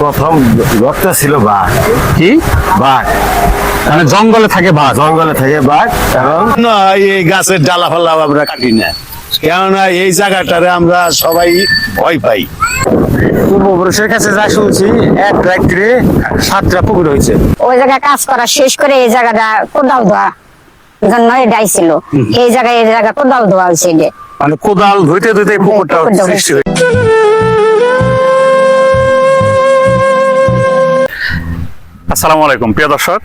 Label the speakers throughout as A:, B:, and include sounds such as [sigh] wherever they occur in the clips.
A: প্রথম রক্ত ছিল বাঘ।
B: কি?
A: বাঘ।
B: মানে জঙ্গলে থাকে বাঘ।
A: জঙ্গলে থাকে বাঘ
C: না এই গাছের ডালা ফালা আমরা কাটি না। কেননা এই জায়গাটারে আমরা সবাই ভয় পাই।
B: পূর্বপুরুষের কাছে যা শুনছি এক রাত্রে সাতটা পুকুর হয়েছে।
D: ওই জায়গায় কাজ করা শেষ করে এই জায়গাটা কোদাল ধোয়া জন্য এটাই ছিল। এই জায়গায় এই জায়গা কোদাল ধোয়া হয়েছে
B: মানে কোদাল ধুইতে ধুইতে পুকুরটা
D: পুকুরটা
B: সৃষ্টি হয়েছে। আসসালামু আলাইকুম, প্রিয় দর্শক।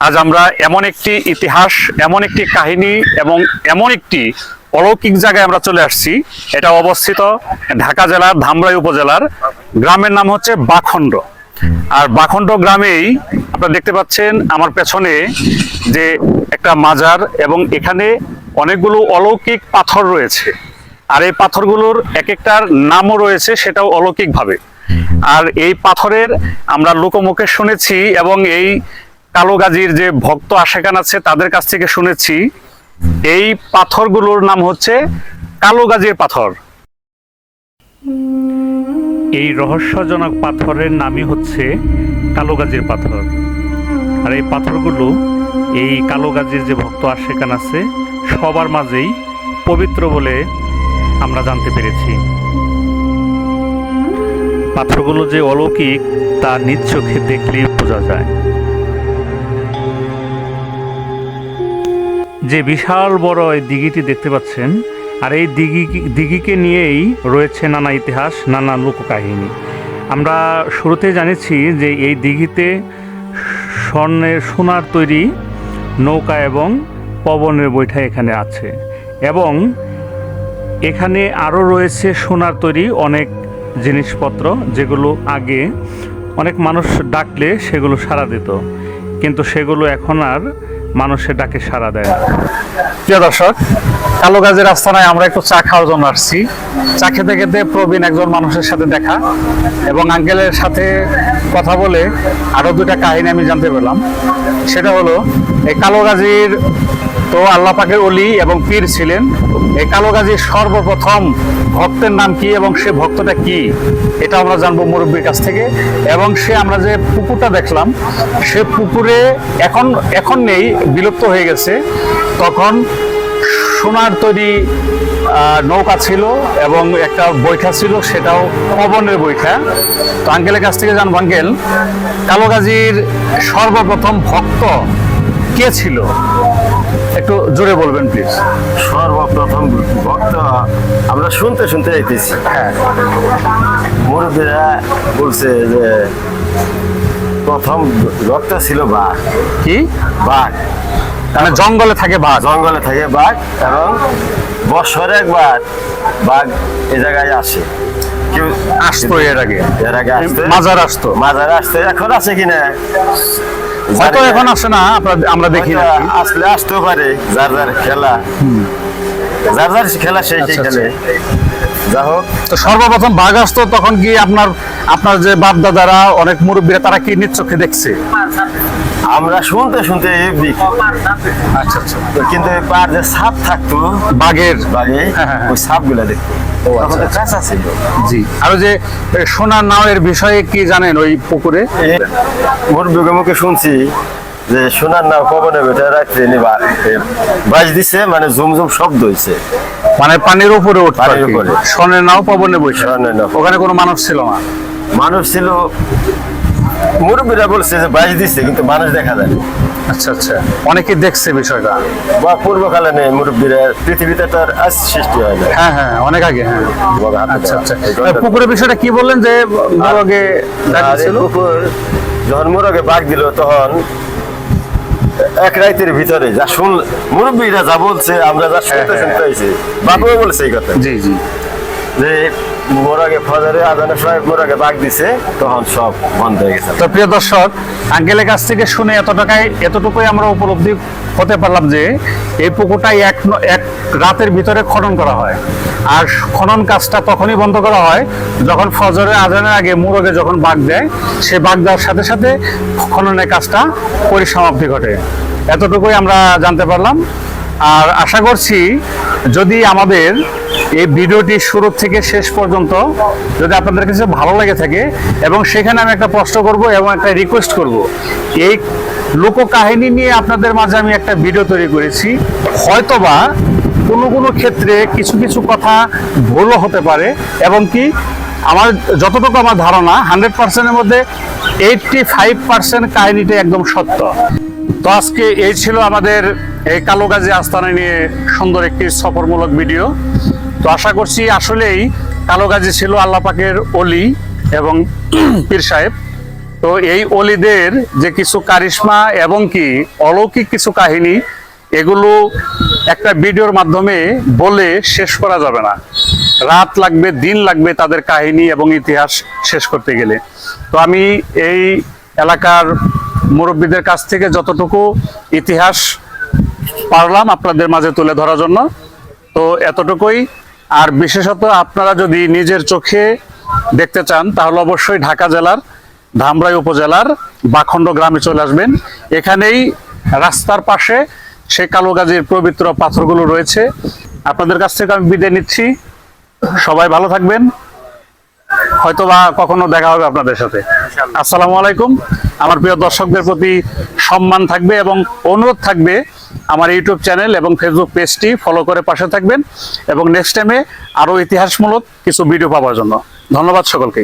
B: আজ আমরা এমন একটি ইতিহাস, এমন একটি কাহিনী এবং এমন একটি অলৌকিক জায়গায় আমরা চলে আসছি। এটা অবস্থিত ঢাকা জেলার ধামরাই উপজেলার, গ্রামের নাম হচ্ছে বাখণ্ড। আর বাখণ্ড গ্রামেই আপনারা দেখতে পাচ্ছেন আমার পেছনে যে একটা মাজার এবং এখানে অনেকগুলো অলৌকিক পাথর রয়েছে। আর এই পাথরগুলোর এক একটার নামও রয়েছে, সেটাও অলৌকিকভাবে। আর এই পাথরের আমরা লোকমুখে শুনেছি এবং এই কালোগাজির যে ভক্ত আশেকান আছে, তাদের কাছ থেকে শুনেছি। এই পাথরগুলোর নাম হচ্ছে কালোগাজির পাথর। এই রহস্যজনক পাথরের নামই হচ্ছে কালোগাজির পাথর। আর এই পাথরগুলো, এই কালোগাজির যে ভক্ত আশেকান আছে, সবার মাঝেই পবিত্র বলে আমরা জানতে পেরেছি। পাথরগুলো যে অলৌকিক, তা নিজ চোখে দেখলেই বোঝা যায়। যে বিশাল বড় এই দিঘিটি দেখতে পাচ্ছেন, আর এই দিঘি, দিঘিকে নিয়েই রয়েছে নানা ইতিহাস, নানা লোককাহিনী। আমরা শুরুতে জানিয়েছি যে এই দিঘিতে স্বর্ণের সোনার তৈরি নৌকা এবং পবনের বৈঠা এখানে আছে। এবং এখানে আরও রয়েছে সোনার তৈরি অনেক জিনিসপত্র যেগুলো আগে অনেক মানুষ ডাকলে সেগুলো সাড়া দিত। কিন্তু সেগুলো এখন আর মানুষের ডাকে সাড়া দেয় না। প্রিয় দর্শক, কালো গাছের আস্তানায় আমরা একটু চা খাওয়ার জন্য আসছি। চা খেতে খেতে প্রবীণ একজন মানুষের সাথে দেখা এবং আঙ্কেলের সাথে কথা বলে আরও দুটা কাহিনী আমি জানতে পেলাম। সেটা হলো, এই কালো গাজীর তো আল্লাহ পাকের অলি এবং পীর ছিলেন। এই কালো গাজীর সর্বপ্রথম ভক্তের নাম কি এবং সে ভক্তটা কি, এটা আমরা জানব মুরব্বীর কাছ থেকে। এবং সে আমরা যে পুকুরটা দেখলাম, সে পুকুরে এখন এখন নেই, বিলুপ্ত হয়ে গেছে। তখন সোনার তৈরি নৌকা ছিল এবং একটা বৈঠা ছিল, সেটাও পবনের বৈঠা। তো আঙ্কেলের কাছ থেকে জানব, আঙ্কেল, কালোগাজির সর্বপ্রথম ভক্ত কে ছিল? একটু জোরে বলবেন প্লিজ
A: সর্বপ্রথম ভক্ত আমরা শুনতে শুনতে যাইতেছি।
B: হ্যাঁ।
A: মুরব্বীরা বলছে যে প্রথম রক্ত ছিল বাঘ।
B: কি?
A: বাঘ।
B: মানে জঙ্গলে থাকে বাঘ।
A: জঙ্গলে থাকে বাঘ এবং বছরে একবার বাঘ এ জায়গায় আসে। কেউ
B: আসতো এর আগে।
A: এর আগে আসতো।
B: মাজার আসতো।
A: মাজার আসতে। এখন আছে কিনা?
B: হয়তো এখন আসে না আমরা দেখি না।
A: আসলে আসতেও পারে যার যার খেলা। যার যার খেলা সেই সেই
B: আচ্ছা,
A: খেলে। যা হোক।
B: তো সর্বপ্রথম বাঘ আসতো তখন কি আপনার আপনার যে বাপ দাদারা অনেক মুরব্বীরা তারা কি নিজ দেখছে?
A: আমরা শুনতে শুনতে
B: আচ্ছা আচ্ছা।
A: কিন্তু এই পার যে সাপ থাকতো
B: বাঘের
A: বাগে
B: হ্যাঁ, হ্যাঁ,
A: ওই সাপগুলা দেখতো তো কাঁচা ছিল
B: জি। আর ওই যে এ, সোনার নাওয়ের বিষয়ে কি জানেন ওই পুকুরে?
A: মুরব্বীকে মুখে শুনছি যে সোনার নাও পবনে বেটে রাত্রে নিবা বাজ দিছে মানে ঝুমঝুম শব্দ হয়েছে
B: মানে পানির উপরে উঠতো। স্বর্ণের নাও পবনে বসে। ওখানে কোনো মানুষ ছিল না?
A: মানুষ ছিল মুরব্বীরা বলছে যে বাজ দিছে কিন্তু মানুষ দেখা যায়
B: আচ্ছা আচ্ছা। অনেকে দেখছে বিষয়টা।
A: বা পূর্বকালে নেই মুরব্বীরা পৃথিবীতে তো আর আজ সৃষ্টি হয় না
B: হ্যাঁ হ্যাঁ অনেক আগে হ্যাঁ। আচ্ছা আচ্ছা। পুকুরের বিষয়টা কি বললেন যে মোরগে
A: কুকুর যখন মুরগে বাঘ দিল তখন এক রাইতের ভিতরে যা শুন মুরব্বীরা যা বলছে আমরা যা শুনতে শুনতে হয়েছি বাবুও বলছে এই কথা।
B: জি জি।
A: যে মোরাগে ফজরে আজানের সময় মোরাগে বাঘ দিছে, তখন সব বন্ধ হয়ে গেছে।
B: তো প্রিয় দর্শক, আঙ্কেলের কাছ থেকে শুনে এতটাকাই এতটুকুই আমরা উপলব্ধি হতে পারলাম যে, এই পুকুরটা এক এক রাতের ভিতরে খনন করা হয়। আর খনন কাজটা তখনই বন্ধ করা হয় যখন ফজরের আজানের আগে মুরগে যখন বাঘ দেয়, সে বাঘ দেওয়ার সাথে সাথে খননের কাজটা পরিসমাপ্তি ঘটে। এতটুকুই আমরা জানতে পারলাম। আর আশা করছি যদি আমাদের এই ভিডিওটি শুরু থেকে শেষ পর্যন্ত যদি আপনাদের কাছে ভালো লাগে থাকে এবং সেখানে আমি একটা প্রশ্ন করব এবং একটা রিকোয়েস্ট করব, এই লোককাহিনী নিয়ে আপনাদের মাঝে আমি একটা ভিডিও তৈরি করেছি। হয়তোবা কোনো কোনো ক্ষেত্রে কিছু কিছু কথা ভুলও হতে পারে এবং কি আমার যতটুকু আমার ধারণা হান্ড্রেড পার্সেন্টের মধ্যে এইটটি ফাইভ পার্সেন্ট কাহিনীটা একদম সত্য। তো আজকে এই ছিল আমাদের এই কালোগাজী আস্তানা নিয়ে সুন্দর একটি সফরমূলক ভিডিও তো আশা করছি আসলেই কালোগাজী ছিল আল্লাহ পাকের অলি এবং [clears throat] পীর সাহেব। তো এই অলিদের যে কিছু কারিশমা এবং কি অলৌকিক কিছু কাহিনী, এগুলো একটা ভিডিওর মাধ্যমে বলে শেষ করা যাবে না। রাত লাগবে, দিন লাগবে তাদের কাহিনী এবং ইতিহাস শেষ করতে গেলে। তো আমি এই এলাকার মুরব্বীদের কাছ থেকে যতটুকু ইতিহাস পারলাম আপনাদের মাঝে তুলে ধরার জন্য, তো এতটুকুই। আর বিশেষত আপনারা যদি নিজের চোখে দেখতে চান তাহলে অবশ্যই ঢাকা জেলার ধামরাই উপজেলার বাখণ্ড গ্রামে চলে আসবেন। এখানেই রাস্তার পাশে সে কালোগাজীর পবিত্র পাথরগুলো রয়েছে। আপনাদের কাছ থেকে আমি বিদায় নিচ্ছি। সবাই ভালো থাকবেন। হয়তো বা কখনো দেখা হবে আপনাদের সাথে। আসসালামু আলাইকুম। আমার প্রিয় দর্শকদের প্রতি সম্মান থাকবে এবং অনুরোধ থাকবে আমার ইউটিউব চ্যানেল এবং ফেসবুক পেজটি ফলো করে পাশে থাকবেন এবং নেক্সট টাইমে আরও ইতিহাসমূলক কিছু ভিডিও পাওয়ার জন্য। ধন্যবাদ সকলকে।